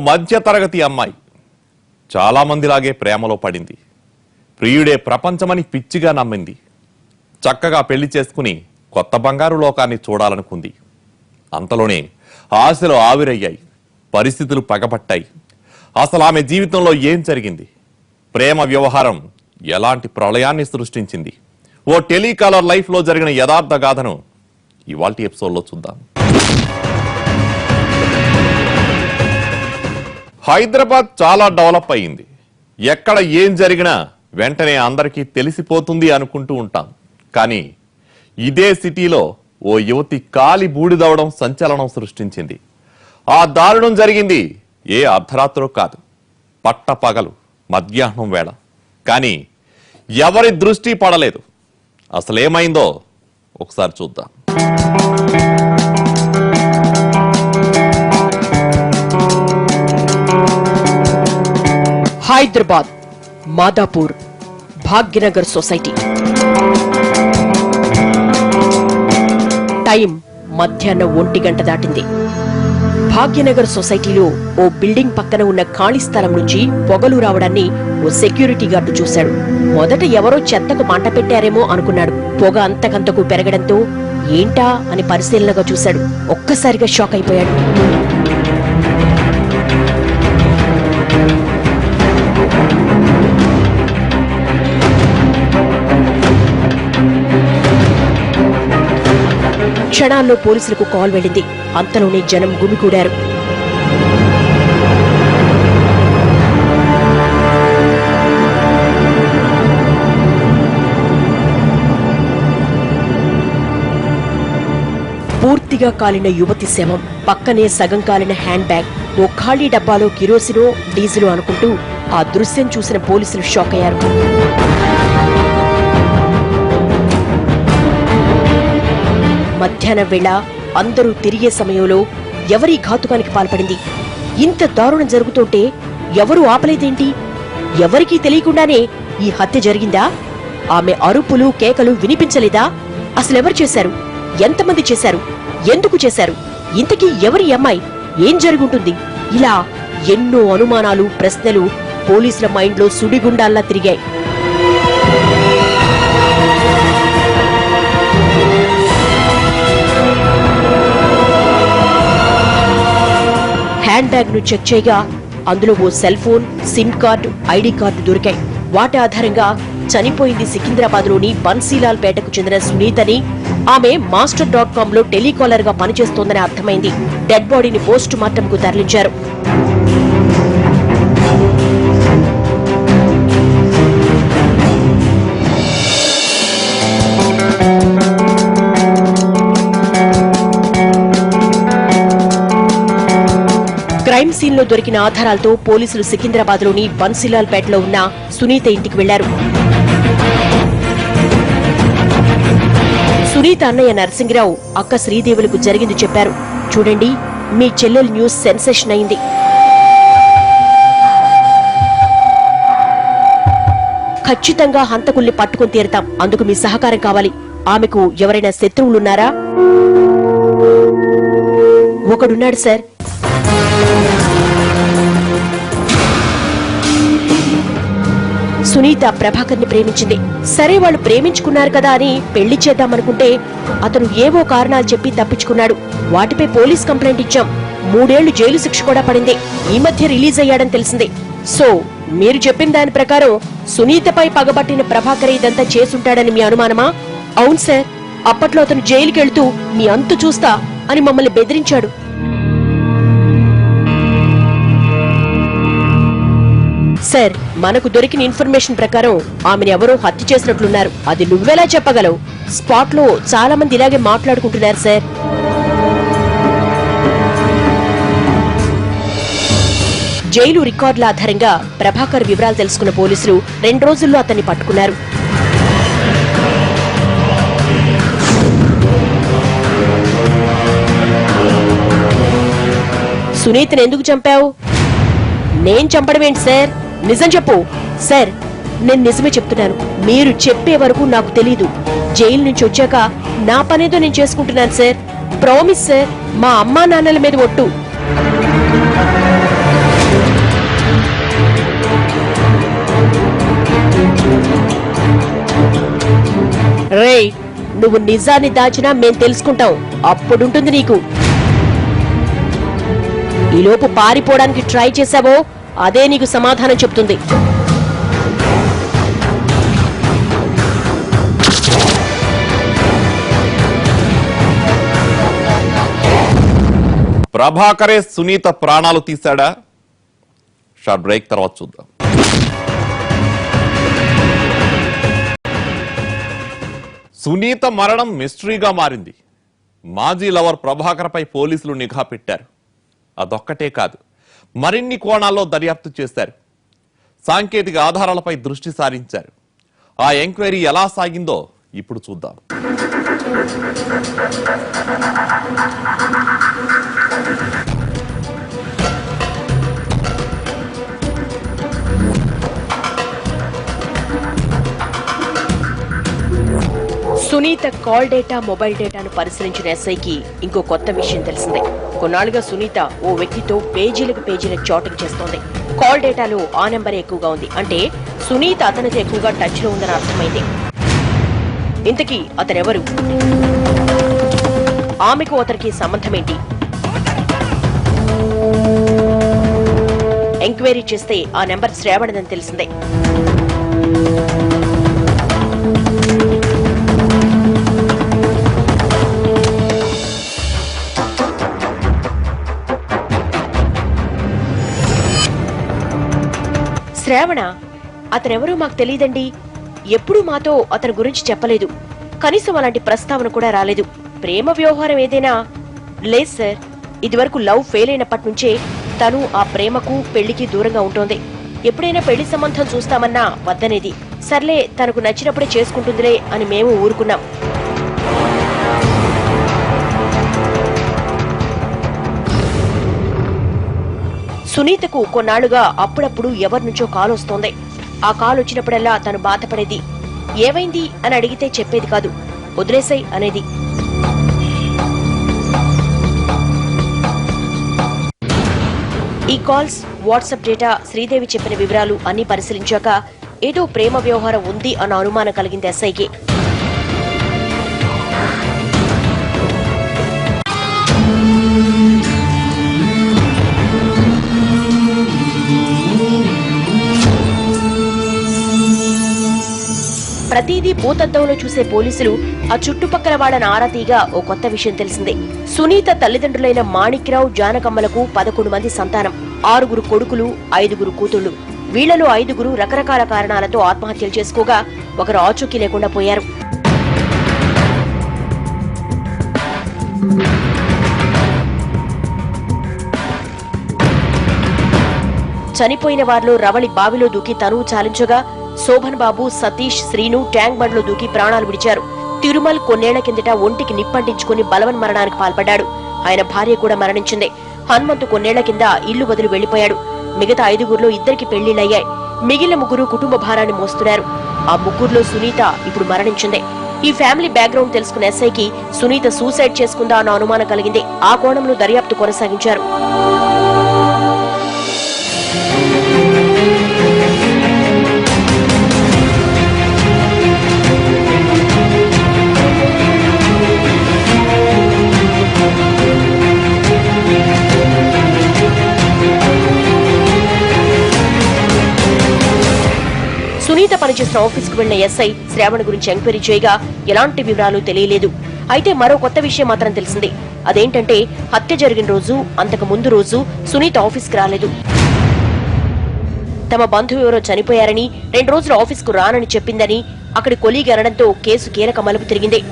మధ్యతరగతి అమ్మాయి. చాలా మందిలాగే ప్రేమలో పడింది. ప్రియుడే ప్రపంచమని పిచ్చిగా నమ్మింది. చక్కగా పెళ్ళి చేసుకుని కొత్త బంగారు లోకాన్ని చూడాలనుకుంది. అంతలోనే ఆశలు ఆవిరయ్యాయి. పరిస్థితులు పగపట్టాయి. అసలు ఆమె జీవితంలో ఏం జరిగింది? ప్రేమ వ్యవహారం ఎలాంటి ప్రళయాన్ని సృష్టించింది? ఓ టెలికాలర్ లైఫ్లో జరిగిన యథార్థ గాథను ఇవాల్టి ఎపిసోడ్లో చూద్దాం. హైదరాబాద్ చాలా డెవలప్ అయింది ఎక్కడ ఏం జరిగినా వెంటనే అందరికీ తెలిసిపోతుంది అనుకుంటూ ఉంటాం. కానీ ఇదే సిటీలో ఓ యువతి కాలి బూడిదవడం సంచలనం సృష్టించింది. ఆ దారుణం జరిగింది ఏ అర్ధరాత్రో కాదు. పట్ట పగలు మధ్యాహ్నం వేళ. కానీ ఎవరి దృష్టి పడలేదు. అసలేమైందో ఒకసారి చూద్దాం. హైదరాబాద్ మాదాపూర్ భాగ్యనగర్ సొసైటీ. టైం మధ్యాహ్నం ఒంటి గంట దాటింది. భాగ్యనగర్ సొసైటీలో ఓ బిల్డింగ్ పక్కన ఉన్న ఖాళీ స్థలం నుంచి పొగలు రావడాన్ని ఓ సెక్యూరిటీ గార్డు చూశాడు. మొదట ఎవరో చెత్తకు మంట పెట్టారేమో అనుకున్నాడు. పొగ అంతకంతకు పెరగడంతో ఏంటా అని పరిశీలనగా చూశాడు. ఒక్కసారిగా షాక్ అయిపోయాడు. క్షణాల్లో పోలీసులకు కాల్ వెళ్ళింది. అంతలోనే జనం గుమికూడారు పూర్తిగా కాలిన యువతి శవం పక్కనే సగం కాలిన హ్యాండ్ బ్యాగ్ ఓ ఖాళీ డబ్బాలో కిరోసినో డీజిలో అనుకుంటూ ఆ దృశ్యం చూసిన పోలీసులు షాక్ అయ్యారు మధ్యాహ్నం వేళ అందరూ తిరిగే సమయంలో ఎవరి ఘాతుకానికి పాల్పడింది? ఇంత దారుణం జరుగుతుంటే ఎవరూ ఆపలేదేంటి? ఎవరికీ తెలియకుండానే ఈ హత్య జరిగిందా? ఆమె అరుపులు కేకలు వినిపించలేదా? అసలెవరు చేశారు? ఎంతమంది చేశారు? ఎందుకు చేశారు? ఇంతకీ ఎవరి అమ్మాయి? ఏం జరుగుంటుంది? ఇలా ఎన్నో అనుమానాలు ప్రశ్నలు పోలీసుల మైండ్లో సుడిగుండాల్లా తిరిగాయి. హ్యాండ్ బ్యాగ్ను చెక్ చేయగా అందులో ఓ cell phone sim card ID card దొరికాయి. వాటి ఆధారంగా చనిపోయింది సికింద్రాబాద్లోని బన్సీలాల్ పేటకు చెందిన సునీతని ఆమె మాస్టర్ డాట్ కామ్లో టెలికాలర్గా పనిచేస్తోందని అర్థమైంది. డెడ్ బాడీని పోస్ట్ మార్టం కు తరలించారు. క్రైమ్ సీన్లో దొరికిన ఆధారాలతో పోలీసులు సికింద్రాబాద్లోని బన్సిలాల్పేటలో ఉన్న సునీత ఇంటికి వెళ్ళారు. సునీత అన్నయ్య నరసింహరావు అక్క శ్రీదేవులకు జరిగింది చెప్పారు. చూడండి మీ చెల్లెల్ న్యూస్ సెన్సేషన్ అయింది. ఖచ్చితంగా హంతకుల్ని పట్టుకుని తీరుతాం. అందుకు మీ సహకారం కావాలి. ఆమెకు ఎవరైనా శత్రువులున్నారా? ఒకడున్నాడు సార్. సునీత ప్రభాకర్ని ప్రేమించింది. సరే వాళ్ళు ప్రేమించుకున్నారు కదా అని పెళ్ళి చేద్దామనుకుంటే అతను ఏవో కారణాలు చెప్పి తప్పించుకున్నాడు. వాటిపై పోలీస్ కంప్లైంట్ ఇచ్చాం. మూడేళ్ళు జైలు శిక్ష కూడా పడింది. ఈ మధ్య రిలీజ్ అయ్యాడని తెలిసింది. సో మీరు చెప్పిన దాని ప్రకారం సునీతపై పగబట్టిన ప్రభాకర్ ఇదంతా చేసుంటాడని మీ అనుమానమా? అవును సార్. అప్పట్లో అతను జైలుకెళ్తూ మీ అంతు చూస్తా అని మమ్మల్ని బెదిరించాడు. సార్ మనకు దొరికిన ఇన్ఫర్మేషన్ ప్రకారం ఆమెను ఎవరో హత్య చేసినట్లున్నారు. అది నువ్వెలా చెప్పగలవు? స్పాట్లో చాలా మంది ఇలాగే మాట్లాడుకుంటున్నారు సార్. జైలు రికార్డుల ఆధారంగా ప్రభాకర్ వివరాలు తెలుసుకున్న పోలీసులు రెండు రోజుల్లో అతన్ని పట్టుకున్నారు. సునీతను ఎందుకు చంపావు? నేను చంపడం ఏంటి సార్? నిజం చెప్పు. సార్ నేను నిజమే చెప్తున్నాను. మీరు చెప్పే వరకు నాకు తెలీదు. జైలు నుంచి వచ్చాక నా పనేదో నేను చేసుకుంటున్నాను సార్. ప్రామిస్ సార్ మా అమ్మా నాన్నల మీద ఒట్టు. రే నువ్వు నిజాన్ని దాచినా మేం తెలుసుకుంటాం. అప్పుడుంటుంది నీకు. ఈలోపు పారిపోవడానికి ట్రై చేశావో? అదే నీకు సమాధానం చెప్తుంది. ప్రభాకరే సునీత ప్రాణాలు తీశాడా? షార్ట్ బ్రేక్ తర్వాత చూద్దాం. సునీత మరణం మిస్టరీగా మారింది. మాజీ లవర్ ప్రభాకర్పై పోలీసులు నిఘా పెట్టారు. అదొక్కటే కాదు. మరిన్ని కోణాల్లో దర్యాప్తు చేశారు. సాంకేతిక ఆధారాలపై దృష్టి సారించారు. ఆ ఎంక్వైరీ ఎలా సాగిందో ఇప్పుడు చూద్దాం. సునీత కాల్ డేటా మొబైల్ డేటాను పరిశీలించిన ఎస్ఐకి ఇంకో కొత్త విషయం తెలిసిందే. కొన్నాళ్ళుగా సునీత ఓ వ్యక్తితో పేజీలకు పేజీల చాటింగ్ చేస్తోంది. కాల్ డేటాలో ఆ నెంబర్ ఎక్కువగా ఉంది. అంటే సునీత అతనితో ఎక్కువగా టచ్లో ఉందని అర్థమైంది. ఇంతకీ అతనెవరు? ఆమెకు అతనికి సంబంధమేంటి ఎంక్వైరీ చేస్తే ఆ నెంబర్ శ్రావణదని తెలిసిందే. శ్రావణ అతనెవరో మాకు తెలియదండి. ఎప్పుడూ మాతో అతని గురించి చెప్పలేదు. కనీసం అలాంటి ప్రస్తావన కూడా రాలేదు. ప్రేమ వ్యవహారం ఏదైనా? లేదు సార్. ఇదివరకు లవ్ ఫెయిల్ అయినప్పటి నుంచే తను ఆ ప్రేమకు పెళ్ళికి దూరంగా ఉంటోంది. ఎప్పుడైనా పెళ్ళి సంబంధం చూస్తామన్నా వద్దనేది. సర్లే తనకు నచ్చినప్పుడే చేసుకుంటుందిలే అని మేము ఊరుకున్నాం. సునీతకు కొన్నాళ్ళుగా అప్పుడప్పుడు ఎవరి నుంచో కాల్ వస్తోంది ఆ కాల్ వచ్చినప్పుడల్లా తను బాధపడేది ఏమైంది? అని అడిగితే చెప్పేది కాదు వదిలేసాయి అనేది. ఈ కాల్స్ వాట్సాప్ డేటా శ్రీదేవి చెప్పిన వివరాలు అన్ని పరిశీలించాక ఏదో ప్రేమ వ్యవహారం ఉంది అన్న అనుమానం కలిగింది ఎస్ఐకి. ప్రతిదీ భూతద్దంలో చూసే పోలీసులు ఆ చుట్టుపక్కల వాళ్ళని ఆరాతీగా ఓ కొత్త విషయం తెలిసిందే. సునీత తల్లిదండ్రులైన మాణిక్రావు జానకమ్మలకు పదకొండు మంది సంతానం ఆరుగురు కొడుకులు ఐదుగురు కూతుళ్ళు వీళ్ళలో ఐదుగురు రకరకాల కారణాలతో ఆత్మహత్యలు చేసుకోగా ఒకరు ఆచూకీ లేకుండా పోయారు. చనిపోయిన వారిలో రవళి బావిలో దూకి తనువు చాలించగా శోభన్ బాబు సతీష్ శ్రీను ట్యాంక్ బండ్లో దూకి ప్రాణాలు విడిచారు. తిరుమల్ కొన్నేళ్ళ కిందట ఒంటికి నిప్పంటించుకుని బలవన్ మరణానికి పాల్పడ్డాడు. ఆయన భార్య కూడా మరణించింది. హనుమంతు కొన్నేళ్ళ కింద ఇల్లు వదిలి వెళ్ళిపోయాడు మిగతా ఐదుగురిలో ఇద్దరికి పెళ్ళిళ్ళయ్యాయి మిగిలిన ముగ్గురు కుటుంబ భారాన్ని మోస్తున్నారు. ఆ ముగ్గురులో సునీత ఇప్పుడు మరణించింది. ఈ ఫ్యామిలీ బ్యాక్గ్రౌండ్ తెలుసుకున్న ఎస్ఐకి సునీత సూసైడ్ చేసుకుందా అన్న అనుమానం కలిగింది. ఆ కోణంలో దర్యాప్తు కొనసాగించారు. సునీత పనిచేసిన ఆఫీస్కు వెళ్ళిన ఎస్ఐ శ్రావణ్ గురించి ఎంక్వైరీ చేయగా ఎలాంటి వివరాలు తెలియలేదు. అయితే మరో కొత్త విషయం మాత్రం తెలిసింది. అదేంటంటే హత్య జరిగిన రోజు అంతకు ముందు రోజు సునీత ఆఫీస్కి రాలేదు. తమ బంధువు ఎవరో చనిపోయారని రెండు రోజులు ఆఫీస్కు రానని చెప్పిందని అక్కడి కొలీగ్ అనడంతో కేసు కీలక మలుపు తిరిగింది.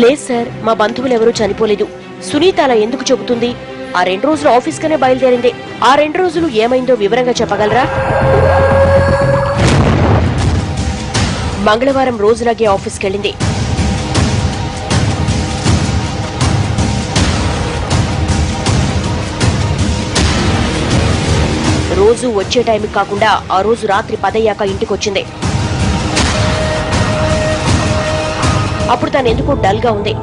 లేదు సార్ మా బంధువులు ఎవరూ చనిపోలేదు. సునీత అలా ఎందుకు చెబుతుంది? ఆ రెండు రోజులు ఆఫీస్కనే బయలుదేరింది. ఆ రెండు రోజులు ఏమైందో వివరంగా చెప్పగలరా? మంగళవారం రోజులాగే ఆఫీస్కి వెళ్ళింది రోజు వచ్చే టైంకి కాకుండా ఆ రోజు రాత్రి పదయ్యాక ఇంటికొచ్చింది. అప్పుడు తను ఎందుకు డల్గా ఉంది.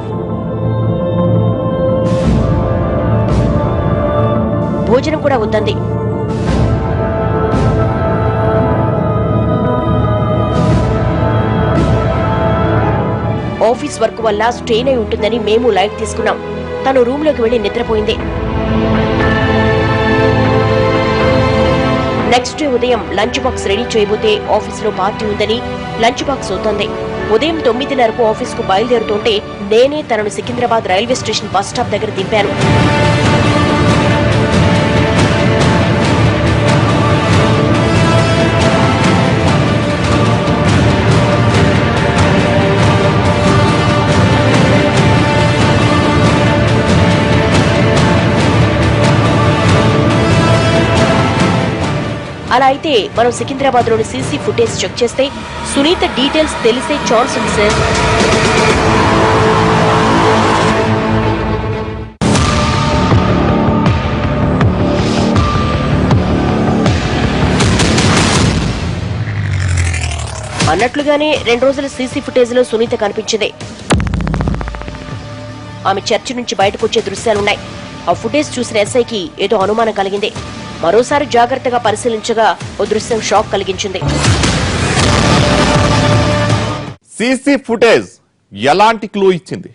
భోజనం కూడా వద్దంది. ఆఫీస్ వర్క్ వల్ల స్ట్రెయిన్ అయి ఉంటుందని మేము లైట్ తీసుకున్నాం. తను రూమ్లోకి వెళ్ళి నిద్రపోయింది. నెక్స్ట్ డే ఉదయం లంచ్ బాక్స్ రెడీ చేయబోతే ఆఫీస్లో పార్టీ ఉందని లంచ్ బాక్స్ వద్దంది. ఉదయం తొమ్మిదిన్నరకు ఆఫీస్కు బయలుదేరుతుంటే నేనే తనను Secunderabad railway station bus stop దగ్గర దింపాను. అలా అయితే మనం సికింద్రాబాద్లోని సీసీ ఫుటేజ్ చెక్ చేస్తే సునీత డీటెయిల్స్ తెలిసే ఛాన్స్ ఉంది సార్. అన్నట్లుగానే రెండు రోజుల సీసీ ఫుటేజ్లో సునీత కనిపించింది. ఆమె చర్చి నుంచి బయటకు వచ్చే దృశ్యాలున్నాయి. ఆ ఫుటేజ్ చూసిన ఎస్ఐకి ఏదో అనుమానం కలిగింది. మరోసారి జాగ్రత్తగా పరిశీలించగా ఓ దృశ్యం షాక్ కలిగించింది. సీసీ ఫుటేజ్ ఎలాంటి క్లూ ఇచ్చింది?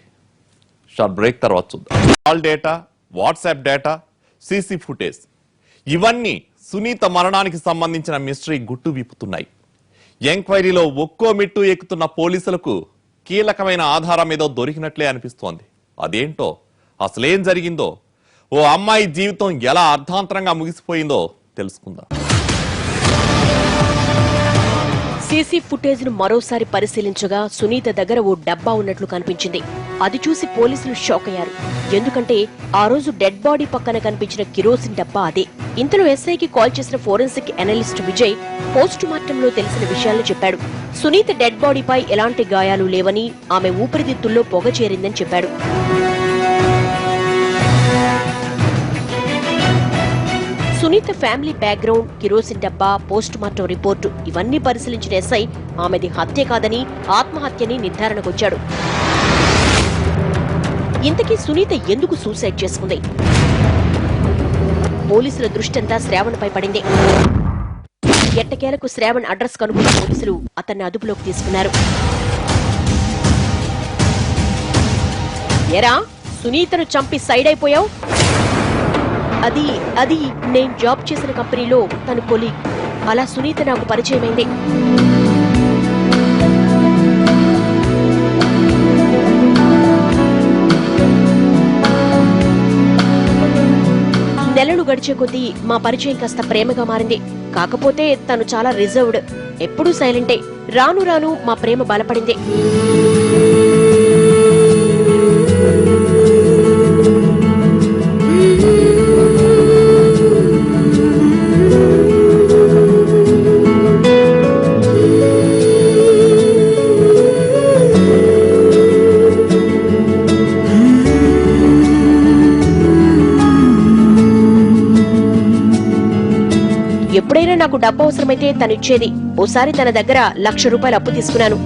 షార్ట్ బ్రేక్ తర్వాత చూద్దాం. Call data WhatsApp data CC footage. ఇవన్నీ సునీత మరణానికి సంబంధించిన మిస్టరీ గుట్టు విప్పుతున్నాయి. ఎంక్వైరీలో ఒక్కో మిట్టు ఎక్కుతున్న పోలీసులకు కీలకమైన ఆధారం ఏదో దొరికినట్లే అనిపిస్తోంది. అదేంటో అసలేం జరిగిందో ఓ అమ్మాయి జీవితం ఎలా అర్ధాంతరంగా ముగిసిపోయిందో తెలుసుకుందాం. సీసీ ఫుటేజ్ను మరోసారి పరిశీలించగా సునీత దగ్గర ఓ డబ్బా ఉన్నట్లు కనిపించింది. అది చూసి పోలీసులు షాక్ అయ్యారు. ఎందుకంటే ఆ రోజు డెడ్ బాడీ పక్కన కనిపించిన కిరోసిన్ డబ్బా అదే. ఇంతలో ఎస్ఐకి కాల్ చేసిన ఫోరెన్సిక్ అనలిస్ట్ విజయ్ పోస్ట్ మార్టంలో తెలిసిన విషయాలను చెప్పాడు. సునీత డెడ్ బాడీపై ఎలాంటి గాయాలు లేవని ఆమె ఊపిరితిత్తుల్లో పొగ చేరిందని చెప్పాడు. సునీత ఫ్యామిలీ బ్యాక్గ్రౌండ్ కిరోసిన్ డబ్బా పోస్ట్ మార్టం రిపోర్టు ఇవన్నీ పరిశీలించిన ఎస్ఐ ఆమెది హత్య కాదని ఆత్మహత్యని నిర్ధారణకొచ్చాడు ఇంతకీ సునీత ఎందుకు సూసైడ్ చేసుకుంది? పోలీసుల దృష్టంతా శ్రావణ్పై పడింది. ఎట్టకేలకు శ్రావణ్ అడ్రస్ కనుగొన్న పోలీసులు అతన్ని అదుపులోకి తీసుకున్నారు. ఎరా సునీతను చంపి సైడ్ అయిపోయావు? అది అది నేను జాబ్ చేసిన కంపెనీలో తను కొలీగ్. అలా సునీత నాకు పరిచయమైంది. నెలలు గడిచే కొద్దీ మా పరిచయం కాస్త ప్రేమగా మారింది. కాకపోతే తను చాలా రిజర్వ్డ్. ఎప్పుడూ సైలెంటే. రాను రాను మా ప్రేమ బలపడింది. ఎప్పుడైనా నాకు డబ్బు అవసరమైతే తను ఇచ్చేది ఓసారి తన దగ్గర లక్ష రూపాయలు అప్పు తీసుకున్నాను.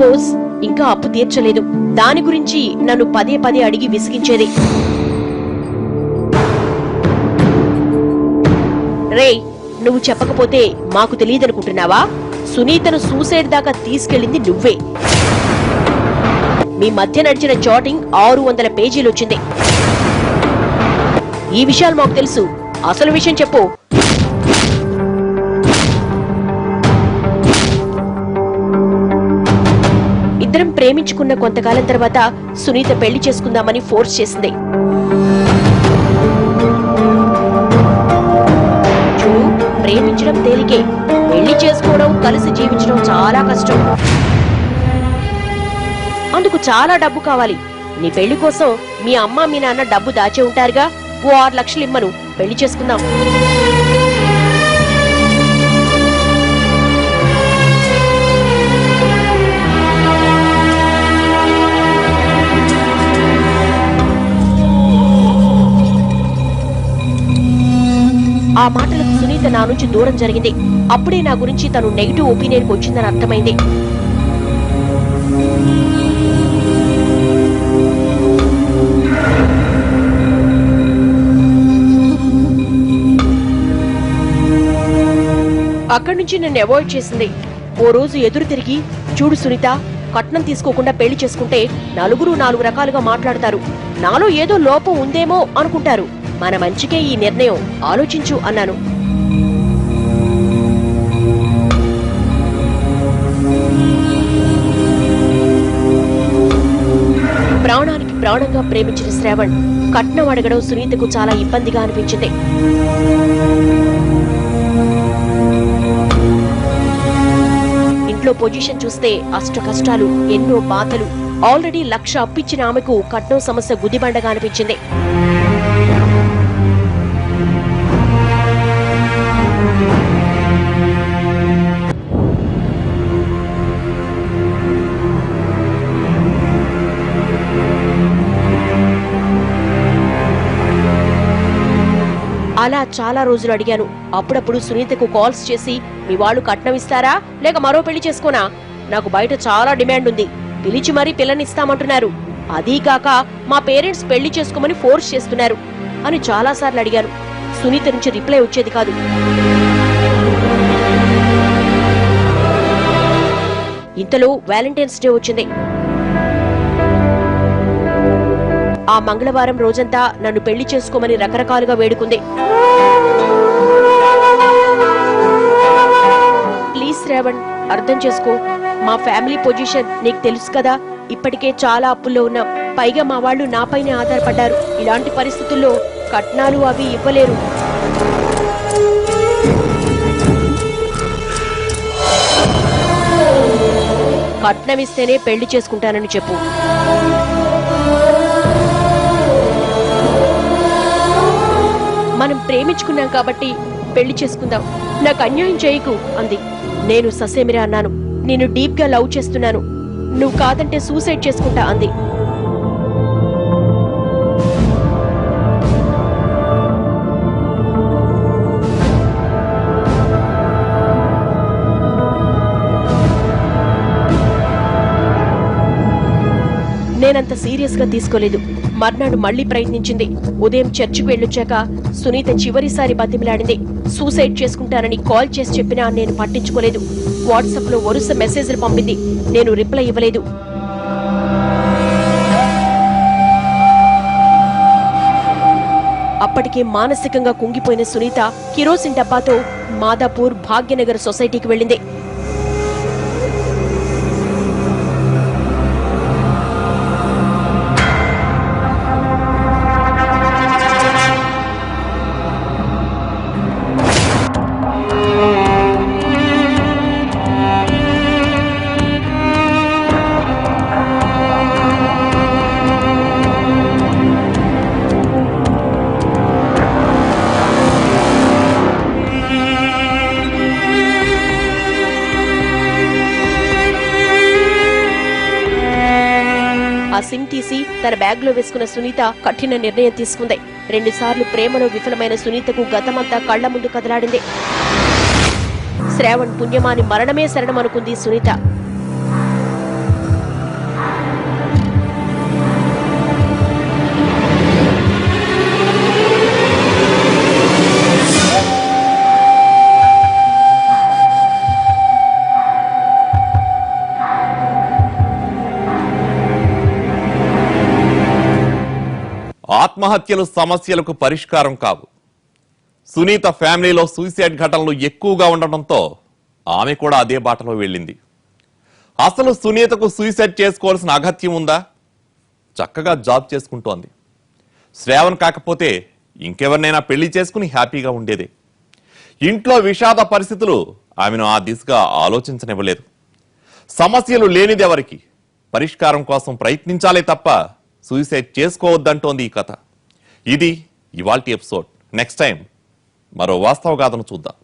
కోర్స్ ఇంకా అప్పు తీర్చలేదు. దాని గురించి నన్ను పదే పదే అడిగి విసిగించేది. రేయ్ నువ్వు చెప్పకపోతే మాకు తెలియదనుకుంటున్నావా? సునీతను సూసైడ్ దాకా తీసుకెళ్ళింది నువ్వే. మీ మధ్య నడిచిన చాటింగ్ ఆరు వందల పేజీలు వచ్చింది. ఈ విషయాలు మాకు తెలుసు. అసలు విషయం చెప్పు. ఇద్దరం ప్రేమించుకున్న కొంతకాలం తర్వాత సునీత పెళ్ళి చేసుకుందామని ఫోర్స్ చేసింది. ప్రేమించడం తేలికే. పెళ్ళి చేసుకోవడం కలిసి జీవించడం చాలా కష్టం. అందుకు చాలా డబ్బు కావాలి? నీ పెళ్ళి కోసం మీ అమ్మ మీ నాన్న డబ్బు దాచే ఉంటారుగా? ఓ ఆరు లక్షలు ఇమ్మను. పెళ్ళి చేసుకుందాం. ఆ మాటలకు సునీత నా నుంచి దూరం జరిగింది. అప్పుడే నా గురించి తను నెగిటివ్ ఒపీనియన్కి వచ్చిందని అర్థమైంది. అక్కడి నుంచి నన్ను అవాయిడ్ చేసింది. ఓ రోజు ఎదురు తిరిగి చూడు సునీత కట్నం తీసుకోకుండా పెళ్ళి చేసుకుంటే నలుగురు నాలుగు రకాలుగా మాట్లాడతారు. నాలో ఏదో లోపం ఉందేమో అనుకుంటారు. మన మంచికే ఈ నిర్ణయం. ఆలోచించు అన్నాను. ప్రాణానికి ప్రాణంగా ప్రేమించిన శ్రావణ్ కట్నం అడగడం సునీతకు చాలా ఇబ్బందిగా అనిపించింది. లో పొజిషన్ చూస్తే అష్ట కష్టాలు ఎన్నో బాధలు. ఆల్రెడీ లక్ష అప్పిచ్చిన ఆమెకు కట్నం సమస్య గుదిబండగా అనిపించింది. అలా చాలా రోజులు అడిగాను. అప్పుడప్పుడు సునీతకు కాల్స్ చేసి మీ వాళ్ళు కట్నం ఇస్తారా? లేక మరో పెళ్ళి చేసుకోనా? నాకు బయట చాలా డిమాండ్ ఉంది. పిలిచి మరీ పిల్లనిస్తామంటున్నారు అదీ కాక మా పేరెంట్స్ పెళ్ళి చేసుకోమని ఫోర్స్ చేస్తున్నారు అని చాలాసార్లు అడిగాను. సునీత నుంచి రిప్లై వచ్చేది కాదు. ఇంతలో వ్యాలంటైన్స్ డే వచ్చింది. ఆ మంగళవారం రోజంతా నన్ను పెళ్ళి చేసుకోమని రకరకాలుగా వేడుకుంది. ప్లీజ్ శ్రావణ్ అర్థం చేసుకో. మా ఫ్యామిలీ పొజిషన్ నీకు తెలుసు కదా ఇప్పటికే చాలా అప్పుల్లో ఉన్నాం. పైగా మా వాళ్ళు నాపైనే ఆధారపడ్డారు. ఇలాంటి పరిస్థితుల్లో కట్నాలు అవి ఇవ్వలేరు. కట్నం ఇస్తేనే పెళ్ళి చేసుకుంటానని చెప్పు. మనం ప్రేమించుకున్నాం కాబట్టి పెళ్ళి చేసుకుందాం. నాకు అన్యాయం చేయకు అంది. నేను ససేమిరా అన్నాను. నేను డీప్గా లవ్ చేస్తున్నాను. నువ్వు కాదంటే సూసైడ్ చేసుకుంటా అంది. నేనంత సీరియస్గా తీసుకోలేదు. మర్నాడు మళ్ళీ ప్రయత్నించింది. ఉదయం చర్చికి వెళ్ళొచ్చాక సునీత చివరిసారి బతిమిలాడింది. సూసైడ్ చేసుకుంటానని కాల్ చేసి చెప్పినా నేను పట్టించుకోలేదు. వాట్సాప్లో వరుస మెసేజ్లు పంపింది. నేను రిప్లై ఇవ్వలేదు. అప్పటికే మానసికంగా కుంగిపోయిన సునీత కిరోసిన్ డబ్బాతో మాదాపూర్ భాగ్యనగర్ సొసైటీకి వెళ్ళింది. ఆ సిమ్ తీసి తన బ్యాగ్లో వేసుకున్న సునీత కఠిన నిర్ణయం తీసుకుంది. రెండుసార్లు ప్రేమలో విఫలమైన సునీతకు గతమంతా కళ్ళ ముందు కదలాడింది. శ్రావణ్ పుణ్యమాని మరణమే శరణమనుకుంది సునీత. ఆత్మహత్యలు సమస్యలకు పరిష్కారం కావు. సునీత ఫ్యామిలీలో సూసైడ్ ఘటనలు ఎక్కువగా ఉండటంతో ఆమె కూడా అదే బాటలో వెళ్ళింది. అసలు సునీతకు సూసైడ్ చేసుకోవాల్సిన అగత్యం ఉందా? చక్కగా జాబ్ చేసుకుంటోంది. శ్రావణ్ కాకపోతే ఇంకెవరినైనా పెళ్ళి చేసుకుని హ్యాపీగా ఉండేదే. ఇంట్లో విషాద పరిస్థితులు ఆమెను ఆ దిశగా ఆలోచించనివ్వలేదు. సమస్యలు లేనిదెవరికి? పరిష్కారం కోసం ప్రయత్నించాలే తప్ప సూసైడ్ చేసుకోవద్దంటోంది ఈ కథ. ఇది ఇవాల్టి ఎపిసోడ్. నెక్స్ట్ టైం మరో వాస్తవ గాథను చూద్దాం.